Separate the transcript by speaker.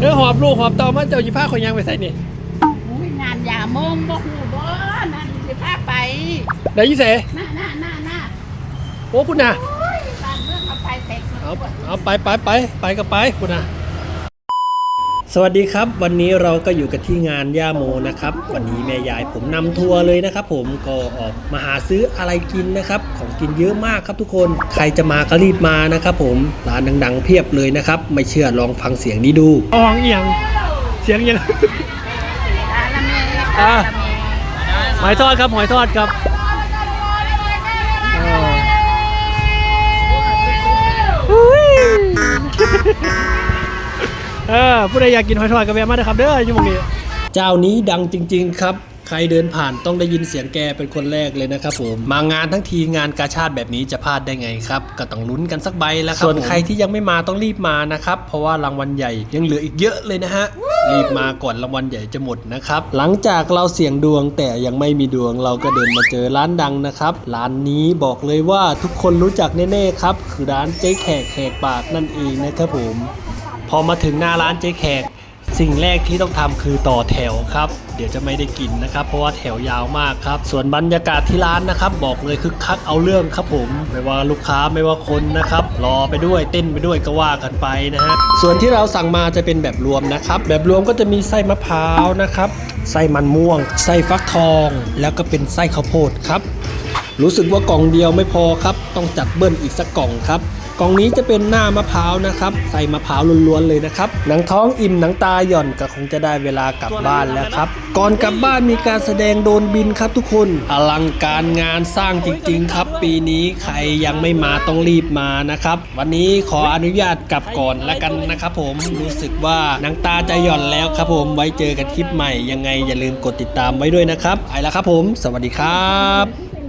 Speaker 1: เออหอบลูกหอบเต่ามาเจ้ายีผ้าขอยยางไปใส่นี่
Speaker 2: อุ้ยงานยาโมงบ่หูบ่นั่นสิพาไป
Speaker 1: เดี๋ยวยี่เส
Speaker 2: น่าน่าน่าน่า
Speaker 1: โอ้คุณน่ะ
Speaker 2: โอ้ยบ้านเมืองเอาไปเสก
Speaker 1: เอาเอาไปไปไปไปก็ไปคุณน่ะ สวัสดีครับ วันนี้เราก็อยู่กันที่งานย่าโมนะครับ วันนี้แม่ยายผมนำทัวร์เลยนะครับ ผมก็ออกมาหาซื้ออะไรกินนะครับ ของกินเยอะมากครับทุกคนใครจะมาก็รีบมานะครับ ผมร้านดังๆ เพียบเลยนะครับ ไม่เชื่อลองฟังเสียงนี้ดูอองเอียงเสียงยัง
Speaker 2: อาละเม
Speaker 1: อ่า
Speaker 2: อาละเม
Speaker 1: หอยทอดครับหอยทอดครับ เออผู้ใดอยากกินหอยทอดก็แวะมาได้อครับเด้อชั่วโมงนี้เจ้านี้ดังจริง ๆ ครับ ใครเดินผ่านต้องได้ยินเสียงแกเป็นคนแรกเลยนะครับผม มางานทั้งทีงานกาชาติแบบนี้จะพลาดได้ไงครับ ก็ต้องลุ้นกันสักใบแล้วครับส่วนใครที่ยังไม่มาต้องรีบมานะครับ เพราะว่ารางวัลใหญ่ยังเหลืออีกเยอะเลยนะฮะ รีบมาก่อนรางวัลใหญ่จะหมดนะครับ หลังจากเราเสี่ยงดวงแต่ยังไม่มีดวงเราก็เดินมาเจอร้านดังนะครับ ร้านนี้บอกเลยว่าทุกคนรู้จักแน่ๆครับ คือร้านเจ๊แขกแขกปากนั่นเองนะครับผม พอมาถึงหน้าร้านเจ๊แขก สิ่งแรกที่ต้องทำคือต่อแถวครับ เดี๋ยวจะไม่ได้กินนะครับ เพราะว่าแถวยาวมากครับ ส่วนบรรยากาศที่ร้านนะครับ บอกเลยคึกคักเอาเรื่องครับผม ไม่ว่าลูกค้าไม่ว่าคนนะครับ รอไปด้วยเต้นไปด้วยก็ว่ากันไปนะฮะ ส่วนที่เราสั่งมาจะเป็นแบบรวมนะครับ แบบรวมก็จะมีไส้มะพร้าวนะครับ ไส้มันม่วง ไส้ฟักทอง แล้วก็เป็นไส้ข้าวโพดครับ รู้สึกว่ากล่องเดียวไม่พอครับ ต้องจัดเบิ้ลอีกสักกล่องครับ กล่องนี้จะเป็นหน้ามะพร้าวนะครับ ใส่มะพร้าวล้วนๆเลยนะครับ หนังท้องอิ่มหนังตาหย่อนก็คงจะได้เวลากลับบ้านแล้วครับ ก่อนกลับบ้านมีการแสดงโดรนบินครับทุกคน อลังการงานสร้างจริง ๆ ครับ ปีนี้ใครยังไม่มาต้องรีบมานะครับ วันนี้ขออนุญาตกลับก่อนละกันนะครับผม รู้สึกว่าหนังตาจะหย่อนแล้วครับผม ไว้เจอกันคลิปใหม่ยังไงอย่าลืมกดติดตามไว้ด้วยนะครับไปแล้วครับผม สวัสดีครับ